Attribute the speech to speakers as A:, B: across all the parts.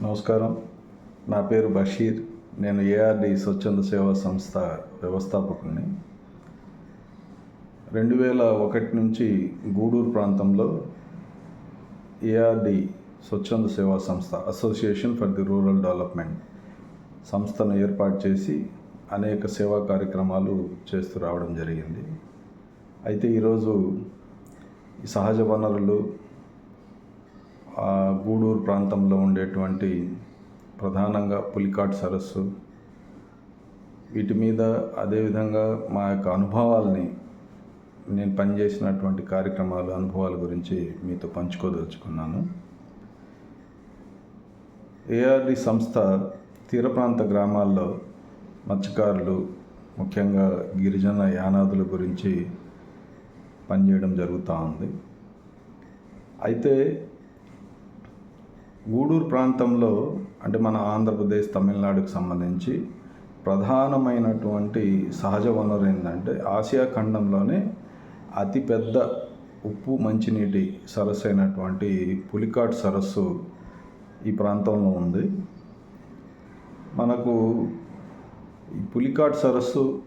A: నమస్కారం. నా పేరు బషీర్. నేను ఏఆర్డి స్వచ్ఛంద సేవా సంస్థ వ్యవస్థాపకుడిని. రెండు వేల ఒకటి నుంచి గూడూరు ప్రాంతంలో ఏఆర్డి స్వచ్ఛంద సేవా సంస్థ association for the rural development సంస్థను ఏర్పాటు చేసి అనేక సేవా కార్యక్రమాలు చేస్తూ రావడం జరిగింది. అయితే ఈరోజు సహజ వనరులు గూడూరు ప్రాంతంలో ఉండేటువంటి ప్రధానంగా పులికాట్ సరస్సు. వీటి మీద అదేవిధంగా మా యొక్క అనుభవాల్ని నేను పనిచేసినటువంటి కార్యక్రమాలు అనుభవాల గురించి మీతో పంచుకోదలుచుకున్నాను. ఏఆర్డి సంస్థ తీర ప్రాంత గ్రామాల్లో మత్స్యకారులు ముఖ్యంగా గిరిజన యానాదుల గురించి పనిచేయడం జరుగుతూ ఉంది. అయితే గూడూరు ప్రాంతంలో అంటే మన ఆంధ్రప్రదేశ్ తమిళనాడుకు సంబంధించి ప్రధానమైనటువంటి సహజ వనరు ఏంటంటే ఆసియా ఖండంలోనే అతిపెద్ద ఉప్పు మంచినీటి సరస్సు అయినటువంటి పులికాట్ సరస్సు ఈ ప్రాంతంలో ఉంది. మనకు ఈ పులికాట్ సరస్సు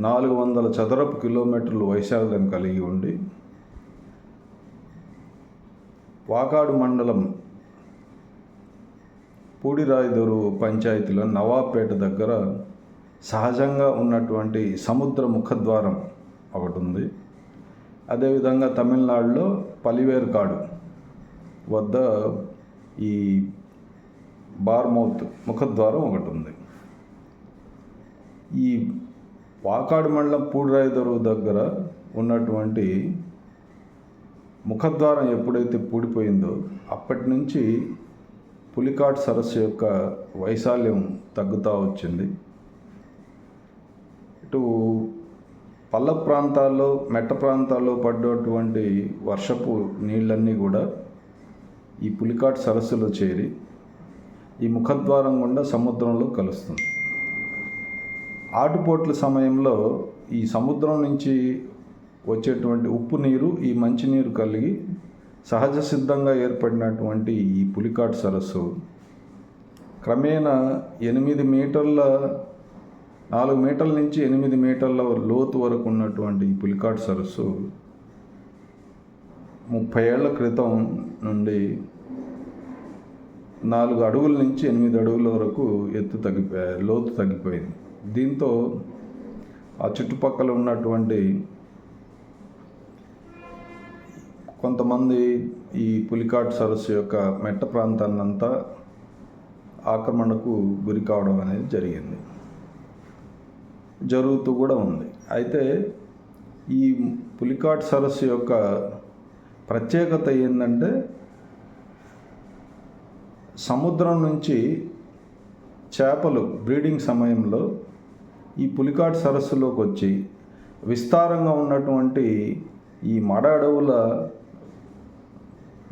A: నాలుగు వందల చదరపు కిలోమీటర్లు వైశాల్యం కలిగి ఉండి వాకాడు మండలం పూడిరాయిదూరు పంచాయతీలో నవాబ్పేట దగ్గర సహజంగా ఉన్నటువంటి సముద్ర ముఖద్వారం ఒకటి ఉంది అదేవిధంగా తమిళనాడులో పలివేర్కాడు వద్ద ఈ బార్మౌత్ ముఖద్వారం ఒకటి ఉంది ఈ వాకాడు మండలం పూడిరాయిదూరు దగ్గర ఉన్నటువంటి ముఖద్వారం ఎప్పుడైతే పూడిపోయిందో అప్పటి నుంచి పులికాట్ సరస్సు యొక్క వైశాల్యం తగ్గుతూ వచ్చింది. ఇటు పల్ల ప్రాంతాల్లో మెట్ట ప్రాంతాల్లో పడ్డటువంటి వర్షపు నీళ్ళన్నీ కూడా ఈ పులికాట్ సరస్సులో చేరి ఈ ముఖద్వారం గుండా సముద్రంలో కలుస్తుంది. ఆటుపోట్ల సమయంలో ఈ సముద్రం నుంచి వచ్చేటువంటి ఉప్పు నీరు ఈ మంచినీరు కలిగి సహజ సిద్ధంగా ఏర్పడినటువంటి ఈ పులికాట్ సరస్సు క్రమేణా ఎనిమిది మీటర్ల నాలుగు మీటర్ల నుంచి ఎనిమిది మీటర్ల లోతు వరకు ఉన్నటువంటి ఈ పులికాట్ సరస్సు ముప్పై ఏళ్ళ క్రితం నుండి నాలుగు అడుగుల నుంచి ఎనిమిది అడుగుల వరకు ఎత్తు తగ్గిపోయా లోతు తగ్గిపోయింది. దీంతో ఆ చుట్టుపక్కల ఉన్నటువంటి కొంతమంది ఈ పులికాట్ సరస్సు యొక్క మెట్ట ప్రాంతాన్నంతా ఆక్రమణకు గురి కావడం అనేది జరిగింది. జరుగుతూ కూడా ఉంది. అయితే ఈ పులికాట్ సరస్సు యొక్క ప్రత్యేకత ఏంటంటే సముద్రం నుంచి చేపలు బ్రీడింగ్ సమయంలో ఈ పులికాట్ సరస్సులోకి వచ్చి విస్తారంగా ఉన్నటువంటి ఈ మడ అడవుల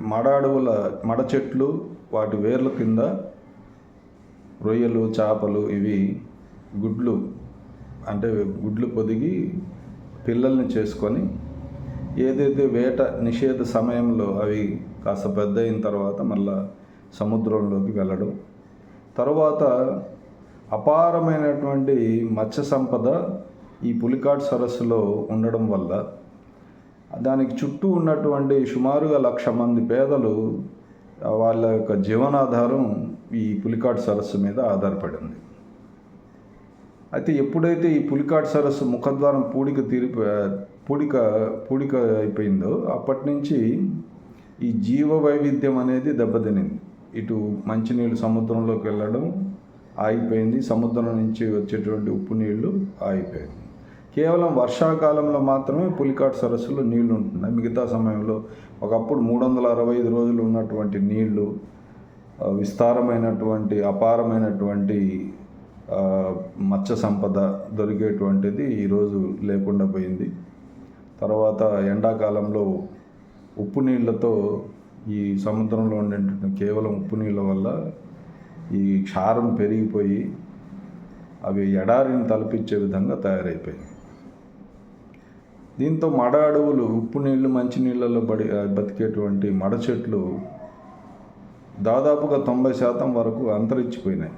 A: మడ అడవుల మడ చెట్లు వాటి వేర్ల కింద రొయ్యలు చేపలు ఇవి గుడ్లు అంటే గుడ్లు పొదిగి పిల్లల్ని చేసుకొని ఏదైతే వేట నిషేధ సమయంలో అవి కాస్త పెద్ద అయిన తర్వాత మళ్ళా సముద్రంలోకి వెళ్ళడం తర్వాత అపారమైనటువంటి మత్స్య సంపద ఈ పులికాట్ సరస్సులో ఉండడం వల్ల దానికి చుట్టూ ఉన్నటువంటి సుమారుగా లక్ష మంది పేదలు వాళ్ళ యొక్క జీవనాధారం ఈ పులికాట్ సరస్సు మీద ఆధారపడింది. అయితే ఎప్పుడైతే ఈ పులికాట్ సరస్సు ముఖద్వారం పూడిక తీరిప పూడిక పూడిక అయిపోయిందో అప్పటి నుంచి ఈ జీవ వైవిధ్యం అనేది దెబ్బతినింది. ఇటు మంచినీళ్ళు సముద్రంలోకి వెళ్ళడం ఆగిపోయింది. సముద్రం నుంచి వచ్చేటువంటి ఉప్పు నీళ్ళు ఆగిపోయింది. కేవలం వర్షాకాలంలో మాత్రమే పులికాట్ సరస్సులో నీళ్ళు ఉంటున్నాయి. మిగతా సమయంలో ఒకప్పుడు మూడు వందల అరవై ఐదు రోజులు ఉన్నటువంటి నీళ్ళు విస్తారమైనటువంటి అపారమైనటువంటి మత్స్య సంపద దొరికేటువంటిది ఈరోజు లేకుండా పోయింది. తర్వాత ఎండాకాలంలో ఉప్పు నీళ్ళతో ఈ సముద్రంలో ఉండేటువంటి కేవలం ఉప్పు నీళ్ళ వల్ల ఈ క్షారం పెరిగిపోయి అవి ఎడారిని తలపించే విధంగా తయారైపోయాయి దీంతో మడ అడవులు ఉప్పు నీళ్ళు మంచి నీళ్ళలో బడి బతికేటువంటి మడ చెట్లు దాదాపుగా తొంభై శాతం వరకు అంతరించిపోయినాయి.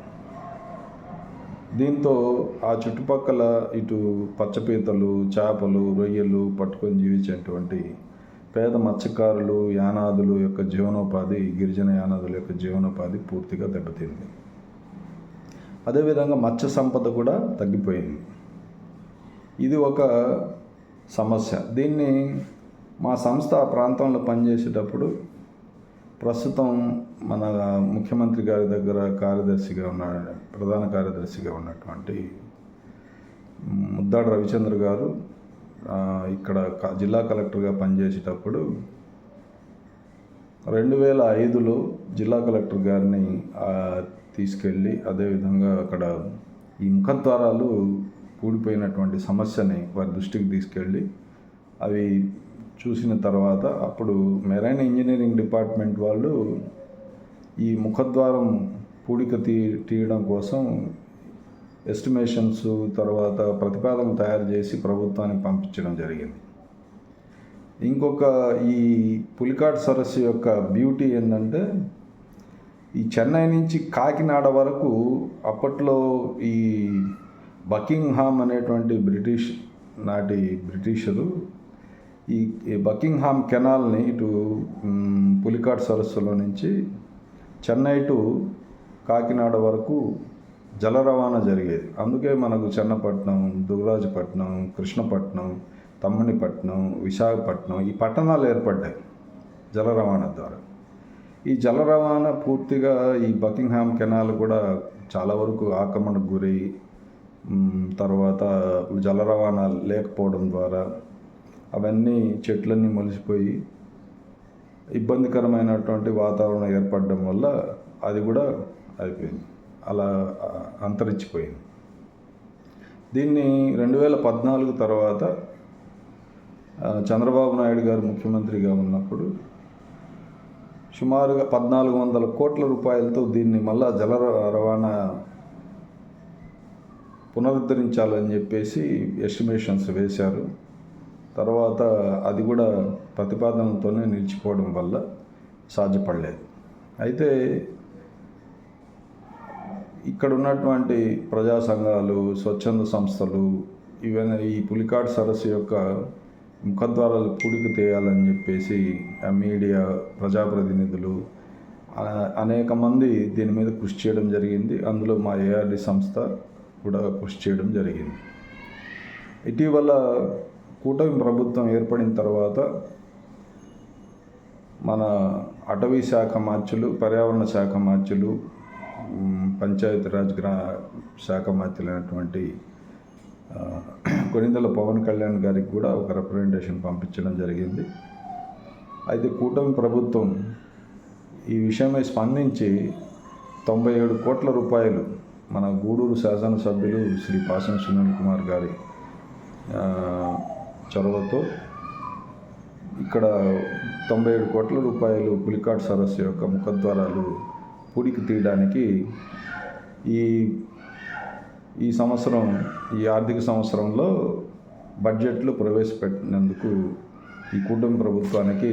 A: దీంతో ఆ చుట్టుపక్కల ఇటు పచ్చపీతలు చేపలు రొయ్యలు పట్టుకొని జీవించేటువంటి పేద మత్స్యకారులు యానాదులు యొక్క జీవనోపాధి గిరిజన యానాదుల యొక్క జీవనోపాధి పూర్తిగా దెబ్బతింది. అదేవిధంగా మత్స్య సంపద కూడా తగ్గిపోయింది. ఇది ఒక సమస్య. దీన్ని మా సంస్థ ఆ ప్రాంతంలో పనిచేసేటప్పుడు ప్రస్తుతం మన ముఖ్యమంత్రి గారి దగ్గర కార్యదర్శిగా ఉన్న ప్రధాన కార్యదర్శిగా ఉన్నటువంటి ముద్దాడు రవిచంద్ర గారు ఇక్కడ క- జిల్లా కలెక్టర్గా పనిచేసేటప్పుడు రెండు వేల ఐదులో జిల్లా కలెక్టర్ గారిని తీసుకెళ్ళి అదేవిధంగా అక్కడ ఈ ముఖద్వారాలు కూడిపోయినటువంటి సమస్యని వారి దృష్టికి తీసుకెళ్ళి అవి చూసిన తర్వాత అప్పుడు మెరైన్ ఇంజనీరింగ్ డిపార్ట్మెంట్ వాళ్ళు ఈ ముఖద్వారం పూడిక తీ తీయడం కోసం ఎస్టిమేషన్స్ తర్వాత ప్రతిపాదన తయారు చేసి ప్రభుత్వానికి పంపించడం జరిగింది. ఇంకొక ఈ పులికాట్ సరస్సు యొక్క బ్యూటీ ఏంటంటే ఈ చెన్నై నుంచి కాకినాడ వరకు అప్పట్లో ఈ బకింగ్హామ్ అనేటువంటి బ్రిటిష్ నాటి బ్రిటిషరు ఈ ఈ బకింగ్హామ్ కెనాల్ని ఇటు పులికాట్ సరస్సులో నుంచి చెన్నై టు కాకినాడ వరకు జల రవాణా జరిగేది. అందుకే మనకు చెన్నపట్నం దుగరాజపట్నం కృష్ణపట్నం తమ్మిడిపట్నం విశాఖపట్నం ఈ పట్టణాలు ఏర్పడ్డాయి జల రవాణా ద్వారా. ఈ జల రవాణా పూర్తిగా ఈ బకింగ్హామ్ కెనాల్ కూడా చాలా వరకు ఆక్రమణకు గురై తర్వాత జల రవాణా లేకపోవడం ద్వారా అవన్నీ చెట్లన్నీ మొలిసిపోయి ఇబ్బందికరమైనటువంటి వాతావరణం ఏర్పడడం వల్ల అది కూడా అయిపోయింది. అలా అంతరించిపోయింది. దీన్ని రెండు వేల పద్నాలుగు తర్వాత చంద్రబాబు నాయుడు గారు ముఖ్యమంత్రిగా ఉన్నప్పుడు సుమారుగా పద్నాలుగు వందల కోట్ల రూపాయలతో దీన్ని మళ్ళా జల రవాణా పునరుద్ధరించాలని చెప్పేసి ఎస్టిమేషన్స్ వేశారు. తర్వాత అది కూడా ప్రతిపాదనతోనే నిలిచిపోవడం వల్ల సాధ్యపడలేదు. అయితే ఇక్కడ ఉన్నటువంటి ప్రజా సంఘాలు స్వచ్ఛంద సంస్థలు ఇవన్నీ ఈ పులికాట్ సరస్సు యొక్క ముఖద్వారాలు పూడికి తీయాలని చెప్పేసి ఆ మీడియా ప్రజాప్రతినిధులు అనేక మంది దీని మీద కృషి చేయడం జరిగింది. అందులో మా ఏఆర్డి సంస్థ కూడా కృషి చేయడం జరిగింది. ఇటీవల కూటమి ప్రభుత్వం ఏర్పడిన తర్వాత మన అటవీ శాఖ మార్చులు పర్యావరణ శాఖ మార్చులు పంచాయతీరాజ్ గ్రా శాఖ మార్చులైనటువంటి అయినటువంటి కొనిందల పవన్ కళ్యాణ్ గారికి కూడా ఒక రిప్రజెంటేషన్ పంపించడం జరిగింది. అయితే కూటమి ప్రభుత్వం ఈ విషయమై స్పందించి తొంభై ఏడు కోట్ల రూపాయలు మన గూడూరు శాసనసభ్యులు శ్రీ పాసం సునీల్ కుమార్ గారి చొరవతో ఇక్కడ తొంభై ఏడు కోట్ల రూపాయలు పులికాట్ సరస్సు యొక్క ముఖద్వారాలు పూడికి తీయడానికి ఈ ఈ సంవత్సరం ఈ ఆర్థిక సంవత్సరంలో బడ్జెట్లు ప్రవేశపెట్టినందుకు ఈ కూటమి ప్రభుత్వానికి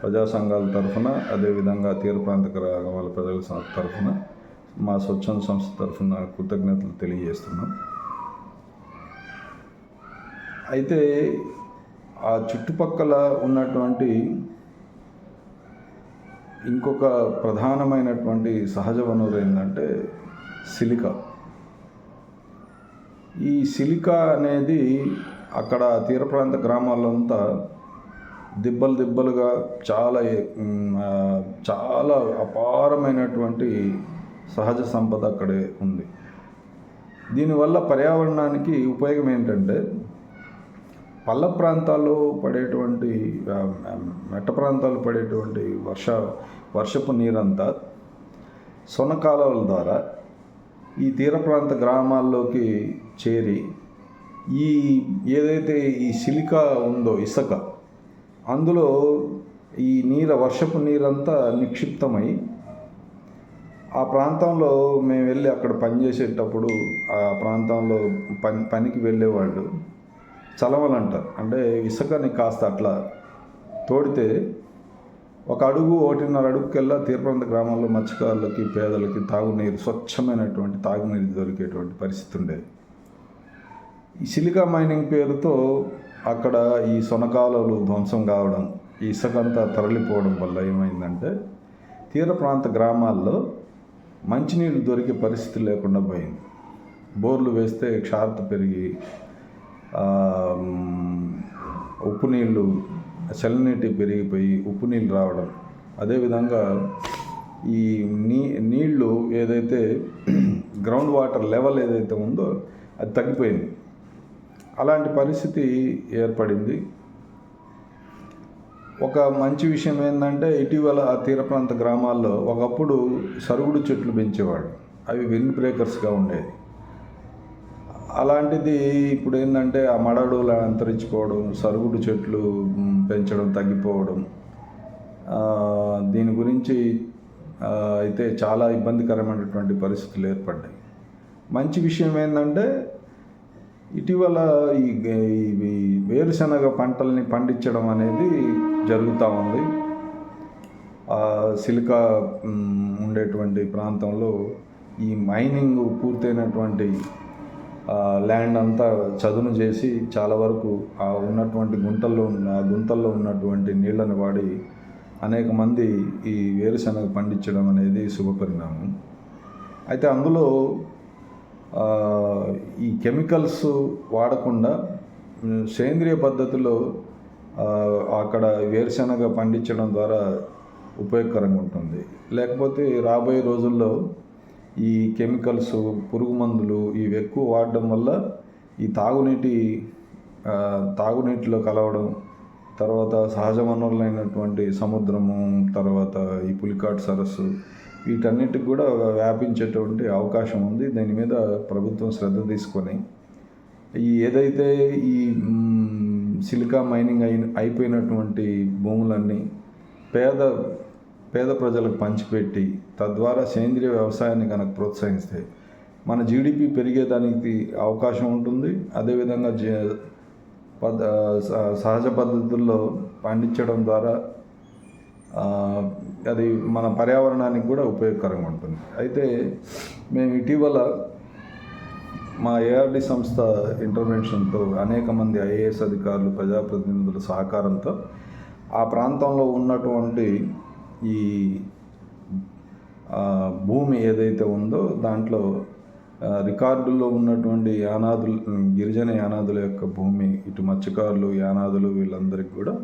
A: ప్రజా సంఘాల తరఫున అదేవిధంగా తీర ప్రాంత గ్రామాల ప్రజల తరఫున మా స్వచ్ఛంద సంస్థ తరఫున కృతజ్ఞతలు తెలియజేస్తున్నాం. అయితే ఆ చుట్టుపక్కల ఉన్నటువంటి ఇంకొక ప్రధానమైనటువంటి సహజ వనరు ఏంటంటే సిలికా. ఈ సిలికా అనేది అక్కడ తీర ప్రాంత గ్రామాల్లో అంతా దిబ్బలు దిబ్బలుగా చాలా చాలా అపారమైనటువంటి సహజ సంపద అక్కడే ఉంది. దీనివల్ల పర్యావరణానికి ఉపయోగం ఏంటంటే పల్ల ప్రాంతాల్లో పడేటువంటి మెట్ట ప్రాంతాల్లో పడేటువంటి వర్ష వర్షపు నీరంతా సొనకాలువల ద్వారా ఈ తీర ప్రాంత గ్రామాల్లోకి చేరి ఈ ఏదైతే ఈ సిలికా ఉందో ఇసుక అందులో ఈ నీర వర్షపు నీరంతా నిక్షిప్తమై ఆ ప్రాంతంలో మేము వెళ్ళి అక్కడ పనిచేసేటప్పుడు ఆ ప్రాంతంలో పని పనికి వెళ్ళేవాళ్ళు చలవలంటారు అంటే ఇసుకని కాస్త అట్లా తోడితే ఒక అడుగు ఒకటిన్నర అడుగుకెల్లా తీరప్రాంత గ్రామాల్లో మత్స్యకారులకి పేదలకి తాగునీరు స్వచ్ఛమైనటువంటి తాగునీరు దొరికేటువంటి పరిస్థితి ఉండేది. ఈ సిలికా మైనింగ్ పేరుతో అక్కడ ఈ సొనకాలలు ధ్వంసం కావడం ఈ ఇసుకంతా తరలిపోవడం వల్ల ఏమైందంటే తీర ప్రాంత గ్రామాల్లో మంచినీళ్ళు దొరికే పరిస్థితి లేకుండా పోయింది. బోర్లు వేస్తే క్షారత పెరిగి ఉప్పు నీళ్ళు చల్లనీటి పెరిగిపోయి ఉప్పు నీళ్ళు రావడం. అదేవిధంగా ఈ నీ నీళ్ళు ఏదైతే గ్రౌండ్ వాటర్ లెవెల్ ఏదైతే ఉందో అది తగ్గిపోయింది. అలాంటి పరిస్థితి ఏర్పడింది. ఒక మంచి విషయం ఏంటంటే ఇటీవల ఆ తీర ప్రాంత గ్రామాల్లో ఒకప్పుడు సరుగుడు చెట్లు పెంచేవాడు అవి విండ్ బ్రేకర్స్గా ఉండేది అలాంటిది ఇప్పుడు ఏంటంటే ఆ మడడులు అంతరించిపోవడం సరుగుడు చెట్లు పెంచడం తగ్గిపోవడం దీని గురించి అయితే చాలా ఇబ్బందికరమైనటువంటి పరిస్థితులు ఏర్పడ్డాయి. మంచి విషయం ఏంటంటే ఇటీవల ఈ వేరుశనగ పంటల్ని పండించడం అనేది జరుగుతూ ఉంది. ఆ సిలికా ఉండేటువంటి ప్రాంతంలో ఈ మైనింగ్ పూర్తయినటువంటి ల్యాండ్ అంతా చదును చేసి చాలా వరకు ఆ ఉన్నటువంటి గుంటల్లో ఉన్న ఆ గుంతల్లో ఉన్నటువంటి నీళ్ళని వాడి అనేక మంది ఈ వేరుశనగ పండించడం అనేది శుభపరిణామం. అయితే అందులో ఈ కెమికల్స్ వాడకుండా సేంద్రియ పద్ధతిలో అక్కడ వేరుశనగ పండించడం ద్వారా ఉపయోగకరంగా ఉంటుంది. లేకపోతే రాబోయే రోజుల్లో ఈ కెమికల్స్ పురుగు మందులు ఇవి ఎక్కువ వాడడం వల్ల ఈ తాగునీటి తాగునీటిలో కలవడం తర్వాత సహజ వనరులైనటువంటి సముద్రము తర్వాత ఈ పులికాట్ సరస్సు వీటన్నిటికి కూడా వ్యాపించేటువంటి అవకాశం ఉంది. దీని మీద ప్రభుత్వం శ్రద్ధ తీసుకొని ఈ ఏదైతే ఈ సిలికా మైనింగ్ అయిన అయిపోయినటువంటి భూములన్నీ పేద పేద ప్రజలకు పంచిపెట్టి తద్వారా సేంద్రియ వ్యవసాయాన్ని కనుక ప్రోత్సహిస్తే మన జీడిపి పెరిగేదానికి అవకాశం ఉంటుంది. అదేవిధంగా జ పద్ స- సహజ పద్ధతుల్లో పండించడం ద్వారా అది మన పర్యావరణానికి కూడా ఉపయోగకరంగా ఉంటుంది. అయితే మేము ఇటీవల మా ఏఆర్డి సంస్థ ఇంటర్వెన్షన్తో అనేక మంది ఐఏఎస్ అధికారులు ప్రజాప్రతినిధుల సహకారంతో ఆ ప్రాంతంలో ఉన్నటువంటి ఈ భూమి ఏదైతే ఉందో దాంట్లో రికార్డుల్లో ఉన్నటువంటి యానాదులు గిరిజన యానాదుల యొక్క భూమి ఇటు మత్స్యకారులు యానాదులు వీళ్ళందరికీ కూడా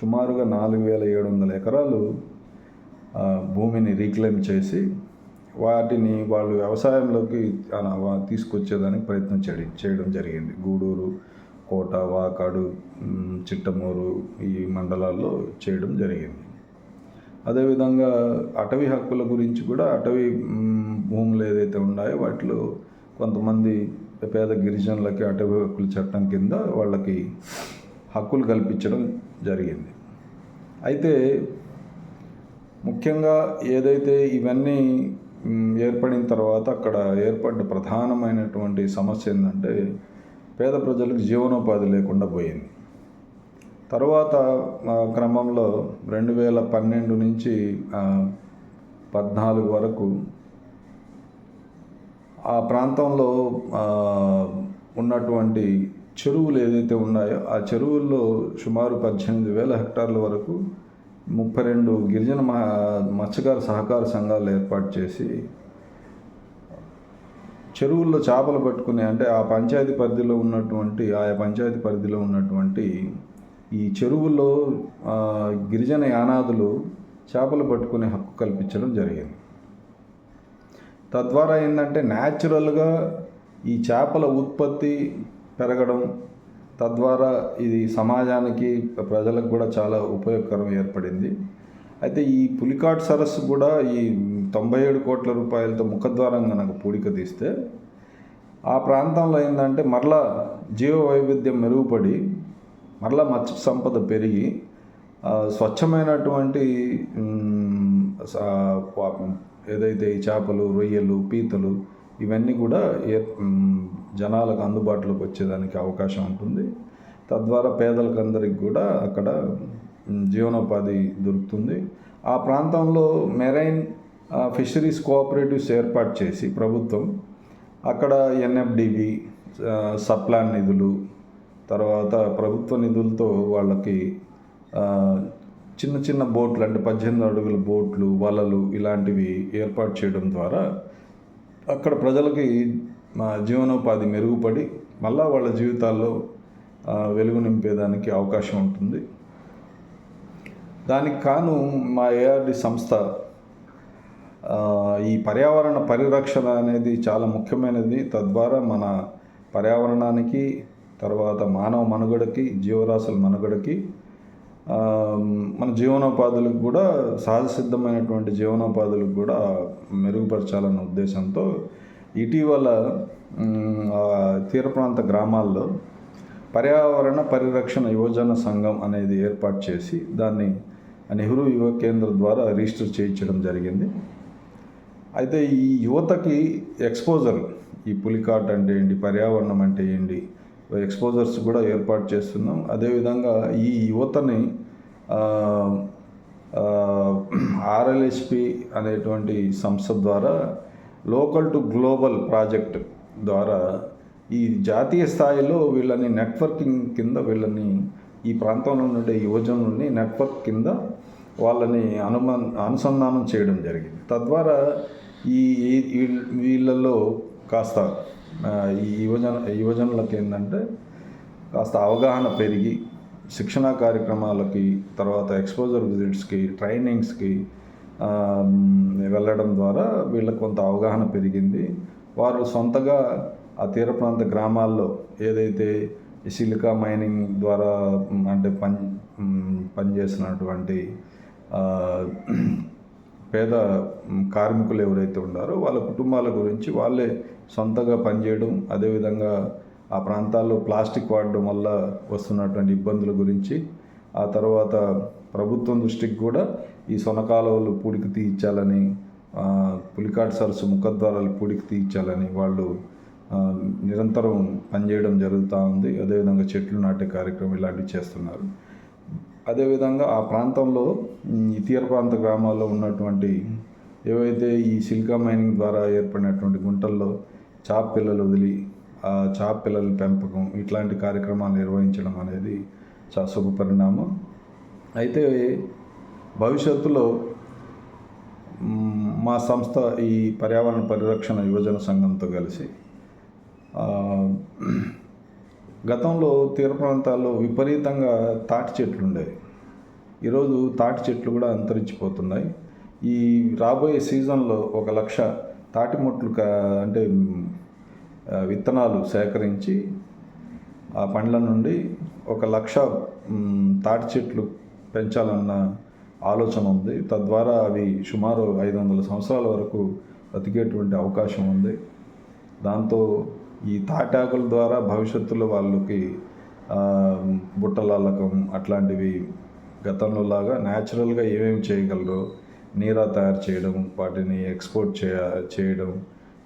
A: సుమారుగా నాలుగు వేల ఏడు వందల ఎకరాలు భూమిని రీక్లెయిమ్ చేసి వాటిని వాళ్ళు వ్యవసాయంలోకి తీసుకొచ్చేదానికి ప్రయత్నం చేయడం చేయడం జరిగింది. గూడూరు కోట వాకాడు చిట్టమూరు ఈ మండలాల్లో చేయడం జరిగింది. అదేవిధంగా అటవీ హక్కుల గురించి కూడా అటవీ భూములు ఏదైతే ఉన్నాయో వాటిలో కొంతమంది పేద గిరిజనులకి అటవీ హక్కుల చట్టం కింద వాళ్ళకి హక్కులు కల్పించడం జరిగింది. అయితే ముఖ్యంగా ఏదైతే ఇవన్నీ ఏర్పడిన తర్వాత అక్కడ ఏర్పడ్డ ప్రధానమైనటువంటి సమస్య ఏంటంటే పేద ప్రజలకు జీవనోపాధి లేకుండా పోయింది. తర్వాత క్రమంలో రెండు వేల పన్నెండు నుంచి పద్నాలుగు వరకు ఆ ప్రాంతంలో ఉన్నటువంటి చెరువులు ఏదైతే ఉన్నాయో ఆ చెరువుల్లో సుమారు పద్దెనిమిది వేల హెక్టార్ల వరకు ముప్పై రెండు గిరిజన మత్స్యకార సహకార సంఘాలు ఏర్పాటు చేసి చెరువుల్లో చేపలు పట్టుకునే అంటే ఆ పంచాయతీ పరిధిలో ఉన్నటువంటి ఆయా పంచాయతీ పరిధిలో ఉన్నటువంటి ఈ చెరువుల్లో గిరిజన యానాదులు చేపలు పట్టుకునే హక్కు కల్పించడం జరిగింది. తద్వారా ఏంటంటే న్యాచురల్గా ఈ చేపల ఉత్పత్తి పెరగడం తద్వారా ఇది సమాజానికి ప్రజలకు కూడా చాలా ఉపయోగకరం ఏర్పడింది. అయితే ఈ పులికాట్ సరస్సు కూడా ఈ తొంభై ఏడు కోట్ల రూపాయలతో ముఖద్వారం కనుక పూడిక తీస్తే ఆ ప్రాంతంలో ఏంటంటే మరలా జీవ వైవిధ్యం మెరుగుపడి మరలా మత్స్య సంపద పెరిగి స్వచ్ఛమైనటువంటి ఏదైతే ఈ చేపలు రొయ్యలు పీతలు ఇవన్నీ కూడా జనాలకు అందుబాటులోకి వచ్చేదానికి అవకాశం ఉంటుంది. తద్వారా పేదలకు అందరికి కూడా అక్కడ జీవనోపాధి దొరుకుతుంది. ఆ ప్రాంతంలో మెరైన్ ఫిషరీస్ కోఆపరేటివ్స్ ఏర్పాటు చేసి ప్రభుత్వం అక్కడ ఎన్ఎఫ్డిబి సప్లాన్ నిధులు తర్వాత ప్రభుత్వ నిధులతో వాళ్ళకి చిన్న చిన్న బోట్లు అంటే పద్దెనిమిది అడుగుల బోట్లు వలలు ఇలాంటివి ఏర్పాటు చేయడం ద్వారా అక్కడ ప్రజలకి మా జీవనోపాధి మెరుగుపడి మళ్ళా వాళ్ళ జీవితాల్లో వెలుగు నింపేదానికి అవకాశం ఉంటుంది. దానికి కాను మా ఏఆర్డి సంస్థ ఈ పర్యావరణ పరిరక్షణ అనేది చాలా ముఖ్యమైనది. తద్వారా మన పర్యావరణానికి తర్వాత మానవ మనుగడకి జీవరాశుల మనుగడకి మన జీవనోపాధులకు కూడా సహజసిద్ధమైనటువంటి జీవనోపాధులకు కూడా మెరుగుపరచాలన్న ఉద్దేశంతో ఇటీవల తీర ప్రాంత గ్రామాల్లో పర్యావరణ పరిరక్షణ యువజన సంఘం అనేది ఏర్పాటు చేసి దాన్ని నెహ్రూ యువ కేంద్రం ద్వారా రిజిస్టర్ చేయించడం జరిగింది. అయితే ఈ యువతకి ఎక్స్పోజర్ ఈ పులికాట్ అంటే ఏంటి పర్యావరణం అంటే ఏంటి ఎక్స్పోజర్స్ కూడా ఏర్పాటు చేస్తున్నాం. అదేవిధంగా ఈ యువతని ఆర్ఎల్ఎస్పి అనేటువంటి సంస్థ ద్వారా లోకల్ టు గ్లోబల్ ప్రాజెక్ట్ ద్వారా ఈ జాతీయ స్థాయిలో వీళ్ళని నెట్వర్కింగ్ కింద వీళ్ళని ఈ ప్రాంతంలో ఉండే యువజనుల్ని నెట్వర్క్ కింద వాళ్ళని అనుమా అనుసంధానం చేయడం జరిగింది. తద్వారా ఈ వీళ్ళలో వీళ్ళల్లో కాస్త ఈ యువజన యువజనులకు ఏంటంటే కాస్త అవగాహన పెరిగి శిక్షణా కార్యక్రమాలకి తర్వాత ఎక్స్పోజర్ విజిట్స్కి ట్రైనింగ్స్కి వెళ్ళడం ద్వారా వీళ్ళకి కొంత అవగాహన పెరిగింది. వారు సొంతగా ఆ తీర ప్రాంత గ్రామాల్లో ఏదైతే సిలికా మైనింగ్ ద్వారా అంటే పని పనిచేసినటువంటి పేద కార్మికులు ఎవరైతే ఉన్నారో వాళ్ళ కుటుంబాల గురించి వాళ్ళే సొంతగా పనిచేయడం అదేవిధంగా ఆ ప్రాంతాల్లో ప్లాస్టిక్ వాడడం వల్ల వస్తున్నటువంటి ఇబ్బందుల గురించి ఆ తర్వాత ప్రభుత్వం దృష్టికి కూడా ఈ సొనకాలువలు పూడికి తీయించాలని ఆ, పులికాట్ సరస్సు ముఖద్వారాలు పూడికి తీయించాలని వాళ్ళు నిరంతరం పనిచేయడం జరుగుతూ ఉంది. అదేవిధంగా చెట్లు నాటే కార్యక్రమం ఇలాంటివి చేస్తున్నారు. అదేవిధంగా ఆ ప్రాంతంలో ఈ తీర ప్రాంత గ్రామాల్లో ఉన్నటువంటి ఏవైతే ఈ సిలికా మైనింగ్ ద్వారా ఏర్పడినటువంటి గుంటల్లో చాప్ పిల్లలు వదిలి ఆ చాప్ పిల్లల పెంపకం ఇట్లాంటి కార్యక్రమాలు నిర్వహించడం అనేది చాలా శుభ పరిణామం అయితే భవిష్యత్తులో మా సంస్థ ఈ పర్యావరణ పరిరక్షణ యువజన సంఘంతో కలిసి గతంలో తీర ప్రాంతాల్లో విపరీతంగా తాటి చెట్లు ఉండేవి. ఈరోజు తాటి చెట్లు కూడా అంతరించిపోతున్నాయి. ఈ రాబోయే సీజన్లో ఒక లక్ష తాటి మొట్లు అంటే విత్తనాలు సేకరించి ఆ పండ్ల నుండి ఒక లక్ష తాటి చెట్లు పెంచాలన్న ఆలోచన ఉంది. తద్వారా అవి సుమారు ఐదు వందల సంవత్సరాల వరకు బతికేటువంటి అవకాశం ఉంది. దాంతో ఈ తాటాకుల ద్వారా భవిష్యత్తులో వాళ్ళకి ఆ, అట్లాంటివి గతంలో లాగా న్యాచురల్గా ఏమేమి చేయగలరు నీరా తయారు చేయడం వాటిని ఎక్స్పోర్ట్ చేయ చేయడం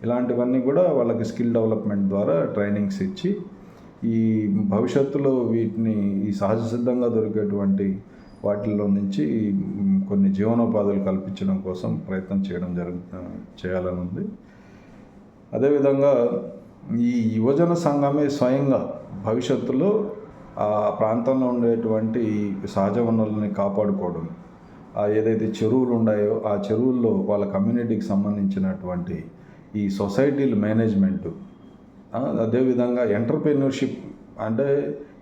A: ఇలాంటివన్నీ కూడా వాళ్ళకి స్కిల్ డెవలప్మెంట్ ద్వారా ట్రైనింగ్స్ ఇచ్చి ఈ భవిష్యత్తులో వీటిని ఈ సహజ సిద్ధంగా దొరికేటువంటి వాటిల్లో నుంచి కొన్ని జీవనోపాధులు కల్పించడం కోసం ప్రయత్నం చేయడం జరుగు చేయాలని ఉంది. అదేవిధంగా ఈ యువజన సంఘమే స్వయంగా భవిష్యత్తులో ఆ ప్రాంతంలో ఉండేటువంటి సహజ వనరులని కాపాడుకోవడం ఏదైతే చెరువులు ఉన్నాయో ఆ చెరువుల్లో వాళ్ళ కమ్యూనిటీకి సంబంధించినటువంటి ఈ సొసైటీల మేనేజ్మెంటు అదేవిధంగా ఎంటర్ప్రెన్యూర్షిప్ అంటే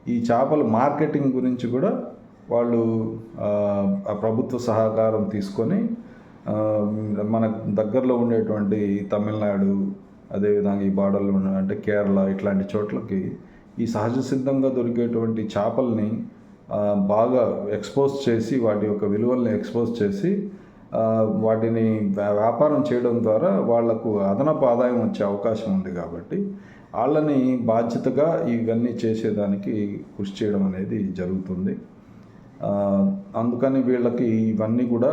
A: ఈ చేపల మార్కెటింగ్ గురించి కూడా వాళ్ళు ఆ, ప్రభుత్వ సహకారం తీసుకొని మన దగ్గరలో ఉండేటువంటి తమిళనాడు అదేవిధంగా ఈ బార్డర్లో ఉన్న అంటే కేరళ ఇట్లాంటి చోట్లకి ఈ సహజ సిద్ధంగా దొరికేటువంటి చేపల్ని బాగా ఎక్స్పోజ్ చేసి వాటి యొక్క విలువల్ని ఎక్స్పోజ్ చేసి వాటిని వ్యాపారం చేయడం ద్వారా వాళ్ళకు అదనపు ఆదాయం వచ్చే అవకాశం ఉంది కాబట్టి వాళ్ళని బాధ్యతగా ఇవన్నీ చేసేదానికి కృషి చేయడం అనేది జరుగుతుంది. అందుకని వీళ్ళకి ఇవన్నీ కూడా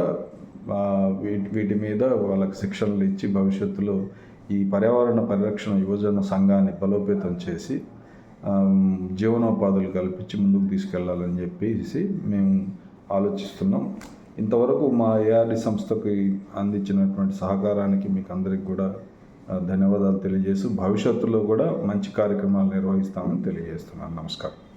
A: వీటి వీటి మీద వాళ్ళకి శిక్షణలు ఇచ్చి భవిష్యత్తులో ఈ పర్యావరణ పరిరక్షణ యువజన సంఘాన్ని బలోపేతం చేసి జీవనోపాధులు కల్పించి ముందుకు తీసుకెళ్ళాలని చెప్పేసి మేము ఆలోచిస్తున్నాం. ఇంతవరకు మా ఏఆర్డి సంస్థకి అందించినటువంటి సహకారానికి మీకు అందరికి కూడా ధన్యవాదాలు తెలియజేస్తూ భవిష్యత్తులో కూడా మంచి కార్యక్రమాలు నిర్వహిస్తామని తెలియజేస్తున్నాను. నమస్కారం.